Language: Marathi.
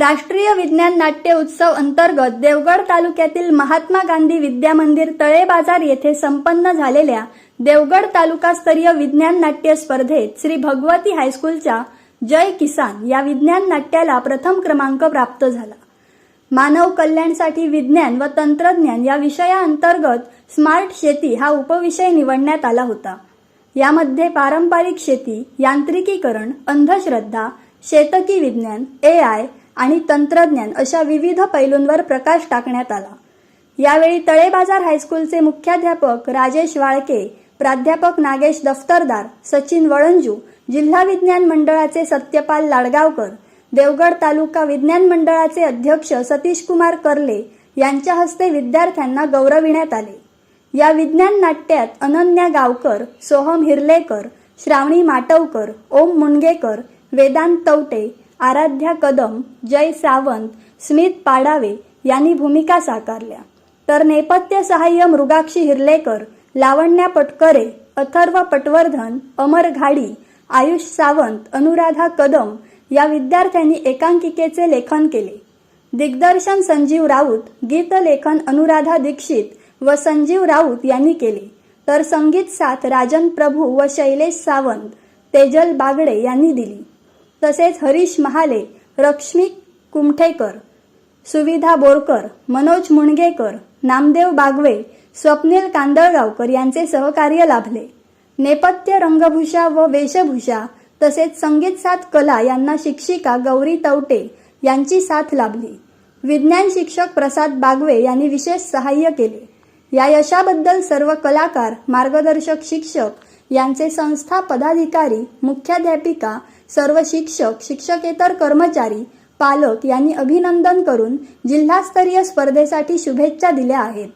राष्ट्रीय विज्ञान नाट्य उत्सव अंतर्गत देवगड तालुक्यातील महात्मा गांधी विद्या मंदिर तळे बाजार येथे संपन्न झालेल्या देवगड तालुकास्तरीय विज्ञान नाट्य स्पर्धेत श्री भगवती हायस्कूलच्या जय किसान या विज्ञान नाट्याला प्रथम क्रमांक प्राप्त झाला. मानव कल्याणसाठी विज्ञान व तंत्रज्ञान या विषयाअंतर्गत स्मार्ट शेती हा उपविषय निवडण्यात आला होता. यामध्ये पारंपरिक शेती यांत्रिकीकरण अंधश्रद्धा शेतकी विज्ञान ए आय आणि तंत्रज्ञान अशा विविध पैलूंवर प्रकाश टाकण्यात आला. यावेळी तळेबाजार हायस्कूलचे मुख्याध्यापक राजेश वाळके प्राध्यापक नागेश दफ्तरदार सचिन वळंजू जिल्हा विज्ञान मंडळाचे सत्यपाल लाडगावकर देवगड तालुका विज्ञान मंडळाचे अध्यक्ष सतीश कुमार यांच्या हस्ते विद्यार्थ्यांना गौरविण्यात आले. या विज्ञान नाट्यात अनन्या गावकर सोहम हिरलेकर श्रावणी माटवकर ओम मुणगेकर वेदांत तवटे आराध्या कदम जय सावंत स्मित पाडावे यांनी भूमिका साकारल्या. तर नेपथ्य सहाय्य मृगाक्षी हिरलेकर लावण्या पटकरे अथर्व पटवर्धन अमर घाडी आयुष सावंत अनुराधा कदम या विद्यार्थ्यांनी एकांकिकेचे लेखन केले. दिग्दर्शन संजीव राऊत गीतलेखन अनुराधा दीक्षित व संजीव राऊत यांनी केले. तर संगीत साथ राजन प्रभू व शैलेश सावंत तेजल बागडे यांनी दिली. तसेच हरीश महाले रक्ष्मी कुमठेकर सुविधा बोरकर मनोज मुणगेकर नामदेव बागवे स्वप्नील कांदळगावकर यांचे सहकार्य लाभले. नेपथ्य रंगभूषा व वेशभूषा तसेच संगीत साथ कला यांना शिक्षिका गौरी तवटे यांची साथ लाभली. विज्ञान शिक्षक प्रसाद बागवे यांनी विशेष सहाय्य केले. या यशाबद्दल सर्व कलाकार मार्गदर्शक शिक्षक यांचे संस्था पदाधिकारी मुख्याध्यापिका सर्व शिक्षक शिक्षकेतर कर्मचारी पालक यांनी अभिनंदन करून जिल्हास्तरीय स्पर्धेसाठी शुभेच्छा दिल्या आहेत.